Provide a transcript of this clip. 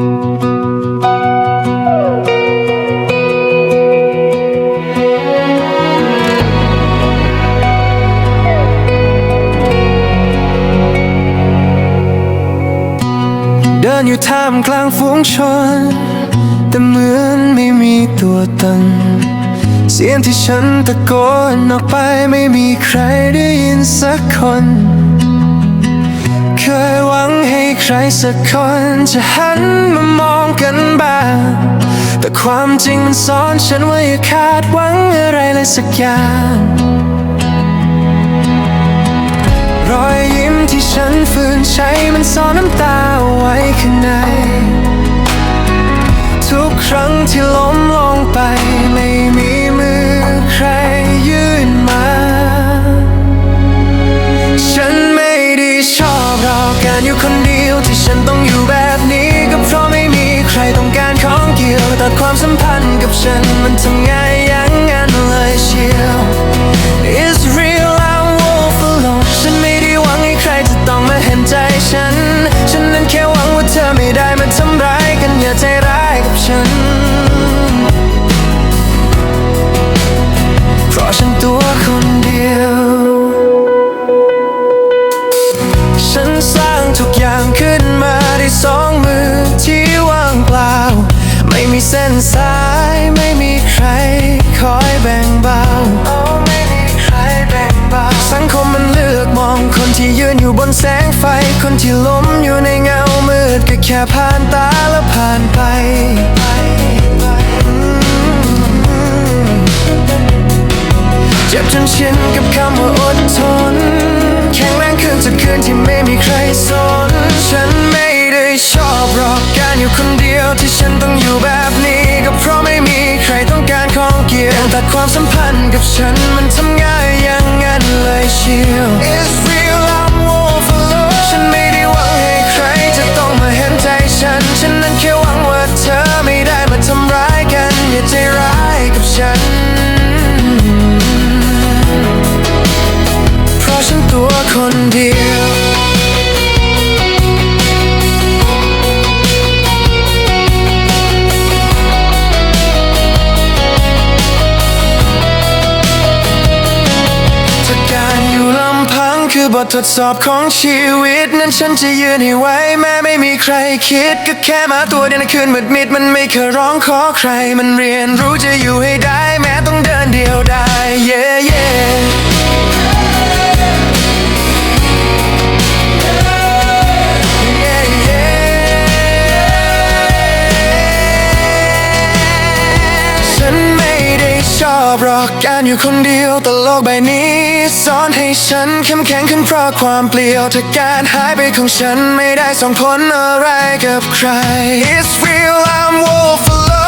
เดินอยู่ท่ามกลางฝูงชน แต่เหมือนไม่มีตัวตน เสียงที่ฉันตะโกนออกไปไม่มีใครได้ยินสักคน เคยหวังให้ใครสักคนจะหันมามองกันบ้าง แต่ความจริงมันสอนฉันว่าอย่าคาดหวังอะไรเลยสักอย่าง รอยยิ้มที่ฉันฝืนใช้มันซ่อนน้ำตาไว้ข้างใน ทุกครั้งที่ล้มลง แต่ความสัมพันธ์กับฉันมันทำง่าย นสายไม่มีใครคอยแบ่งเบาไม่มีใครแบ่งเบาสังคมมันเลือกมองคนที่ยืนอยู่บนแสงไฟ คนที่ล้มอยู่ในเงามืดก็แค่ผ่านตาแล้วผ่านไปเจ็บจนชินกับคำว่าอดทน แข็งแรงขึ้นจากคืนที่ไม่มีใครสน ฉันไม่ได้ชอบหรอกการอยู่คนเดียวที่ฉันต้องอยู่แบบ ความสัมพันธ์กับฉันมันทำง่ายอย่างนั้นเลยเชียว It's real I'm wolf alone ฉันไม่ได้หวังให้ใครจะต้องมาเห็นใจฉัน ฉันนั้นแค่หวังว่าเธอไม่ได้มาทำร้ายกัน อย่าใจร้ายกับฉัน เพราะฉันตัวคนเดียว บททดสอบของชีวิต นั้นฉันจะยืนให้ไหวแม้ไม่มีใครคิด ก็แค่มาตัวเดียวในคืนมืดมิดมันไม่เคยร้องขอใคร มันเรียนรู้จะอยู่ให้ได้ อบรอกการอยู่คนเดียวแต่โลกใบนี้สอนให้ฉันเข้มแข็งขึ้นเพราะความเปลี่ยวถ้าการหายไปของฉันไม่ได้ส่งผลอะไรกับใคร It's real I'm wolf alone